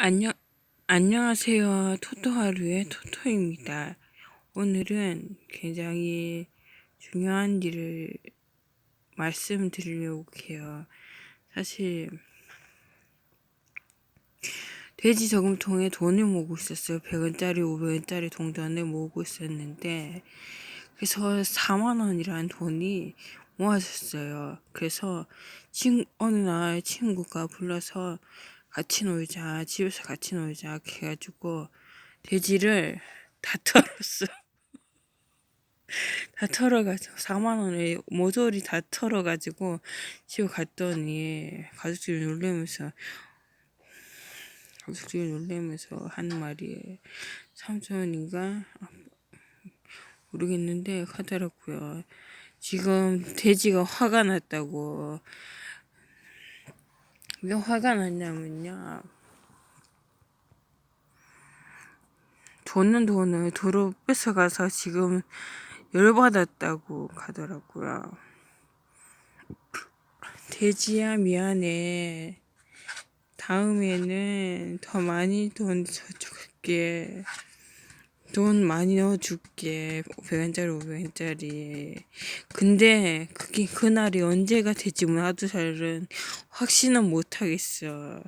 안녕, 안녕하세요. 토토하루의 토토입니다. 오늘은 굉장히 중요한 일을 말씀드리려고 해요. 사실, 돼지 저금통에 돈을 모으고 있었어요. 100원짜리, 500원짜리 동전을 모으고 있었는데, 그래서 4만원이라는 돈이 모아졌어요. 그래서, 친, 어느 날 친구가 불러서 같이 놀자, 집에서 같이 놀자, 해가지고, 돼지를 다 털었어. 다 털어가지고, 4만 원에 모조리 다 털어가지고, 집에 갔더니, 가족들이 놀라면서, 가족들이 놀라면서 하는 말이, 삼촌인가? 모르겠는데, 하더라고요. 지금 돼지가 화가 났다고. 왜 화가 났냐면요. 줬는 돈을 도로 뺏어가서 지금 열받았다고 하더라고요. 돼지야 미안해. 다음에는 더 많이 돈 줘줄게. 돈 많이 넣어줄게. 100원짜리, 500원짜리. 근데 그게 그날이 언제가 될지 나도 잘은 확신은 못하겠어.